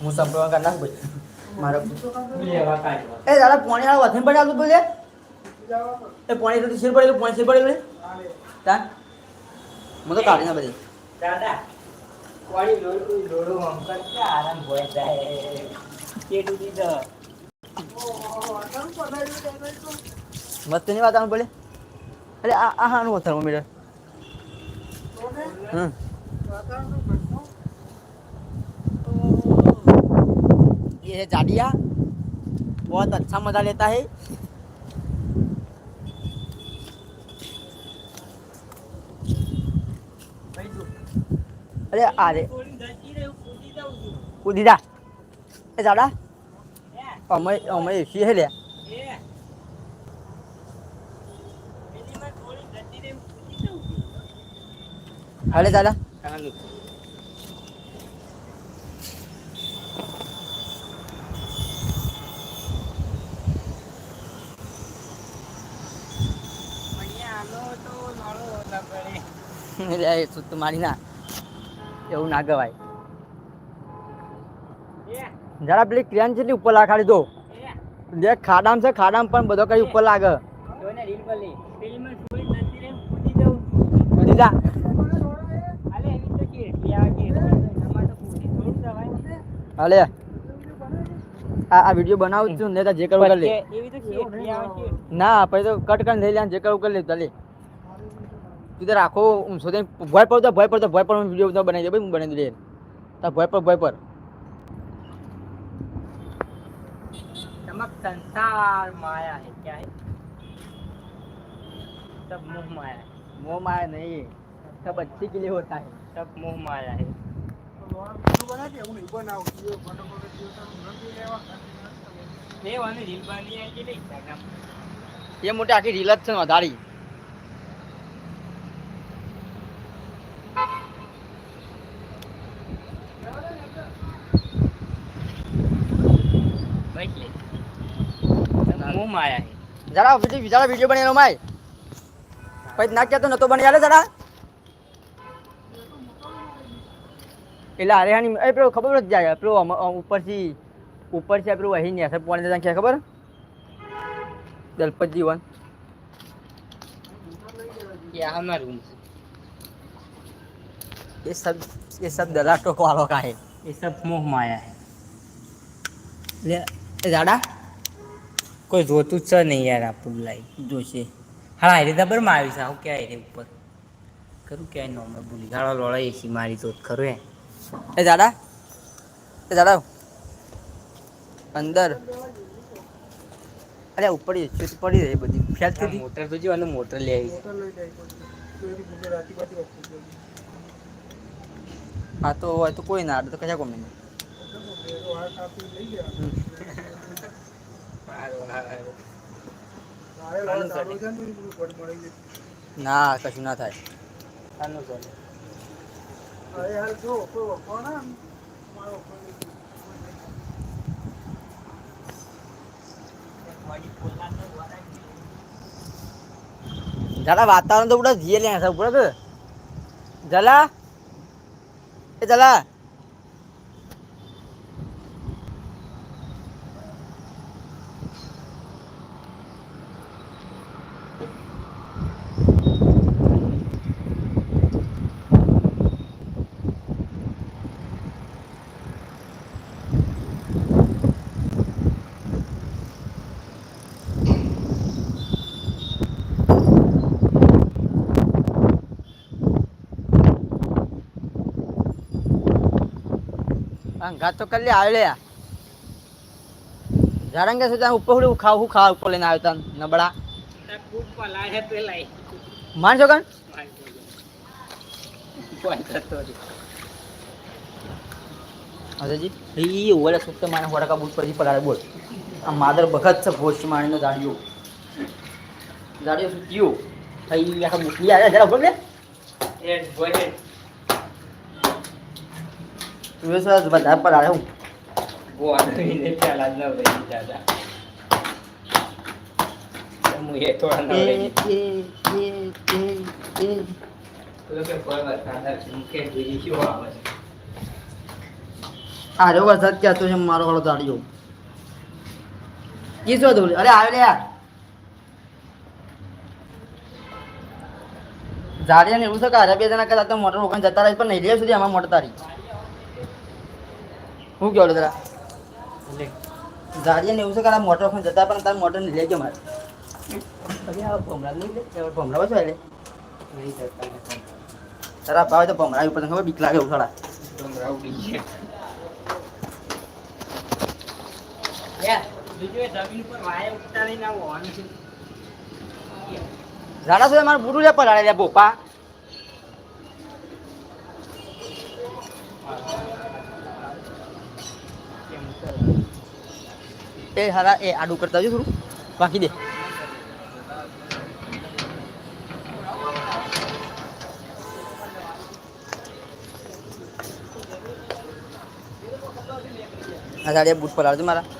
હું સંપર્ક કરી નાખ ભાઈ મારો એ દાદા પોણી વાળા વધીને પડે આવતું બોલે એ પોણી તો શીર પડેલું પોણી શીર પડેલું તા. હું તો કાઢી ના બધી. દાદા કોળી લોડું લોડું આમ કરતા આરામ હોય જાય. કેટું દીધો મસ્તની વાત આમ બોલે. અરે આ આ હાનું થર્મોમીટર હમ. ये है जाडिया बहुत अच्छा मजा लेता है અરે અરે કૂદી જા એ જાડા અમે અમે એસી હે લે હાલે દાદા એટલે સુત મારી ના. એવું ના ગવાય. જરા પેલી ક્રેન જેટલી ઉપર લાખાડી દો. જે ખાડામ છે ખાડામ પણ બધો કઈ ઉપર લાગે. કૂદી જા. હાલે. આ વીડિયો બનાવું છું ને જે કરવું કરી લે. ના પછી તો કટ કરીને લઈ લે જે કરવું કરી લે ચાલે. તું તાર આખો ઊંચો થઈને ભય પર ભય પર ભોય પર વીડિયો બનાવી દે ભાઈ હું બનાવી દે તાર ભય પર ભય પર. ચમક સંસાર માયા હે ક્યા હે? સબ મોહ માયા મોહ માયા નહીં. સબ અચ્છી કે લિયે હોતા હે. સબ મોહ માયા હે. એ મોટી આખી રીલ જ છે વધારી. એટલે सब मोह माया है જરા વિડીયો જરા વિડીયો બનેલો માય પછી ના કહેતો નતો બની આલે જરા એટલે અરે હાની એ પેલો ખબર જ જાય પેલો અમ- અમ ઉપરથી ઉપરથી આ પેલું વહી ને પાણી જતા ક્યાં ખબર દલપત જીવન ये हमारा रूम है ये सब ये सब दलाटो वालों का है ये सब मोह माया है ले એ જાડા કોઈ જોતું જ છે નહીં યાર આપણું લાઈફ જોશે હા હારી દબરમાં આવી છે. હું ક્યાં રે ઉપર. ખરું ક્યાંય નો મેં ભૂલી. ગાળો લોળાઈ એસી મારી તો ખરું એ એ દાડા. એ દાડા. અંદર. અરે ઉપર ચૂત પડી રહી બધી. ખ્યાલ થઈ મોટર તો જીવાનું મોટર લઈ આવી હા તો હોય તો કોઈ ના આડે તો કશા કોમ નહીં. ના કશું ના થાય. જરા વાતાવરણ તો પૂરા જીએ લે પૂરા જલા એ જલા અંગાત તો કરી લે આવ્યો જારંગે ત્યાં ઉપર હું ખાવ, હું ખાવા ઉપર લઈને આવ્યો તા નબળા. ખૂબ પલા હે પેલા માન છો કણ? હજેજી ઈ ઓલે સુક્ત માને હોડકા બૂટ પરથી પડાડે બોલ. આ માદર બખત છે ભોજ માણીનો દાડીઓ દાડીઓ સુક્યો થઈ આખા મૂકી આવ્યા જરા ઉપર લે એ બધા પડાડે બધા પર આવ્યો તો ફળ વરસાદ કહેતો છે મારો વાળો દાડ્યો કી શું હતું અરે આવે યાર જાડિયા ને એવું છે કે અરે બે જણા કદાચ મોટર રોકાણ જતા રહે પણ નહીં લે સુધી આમાં મોટર તારી. હું કહો તારા? ને એવું છે કે મોટર ફોન જતા પણ તારા મોટર નહીં લેજો મારે. અરે આ ભમરા નહીં લે? ભમરા શું લે તારા ભાવે તો ભમરા ઉપર ખબર બીક લાગે ઉછાળા ઝાડા સુધી મારે બુરું લે પડાડે લે બોપા. એ હારા એ આડું કરતા આવજો થોડું. બાકી દે. આ ઝાડિયા બૂટ આવજો મારા.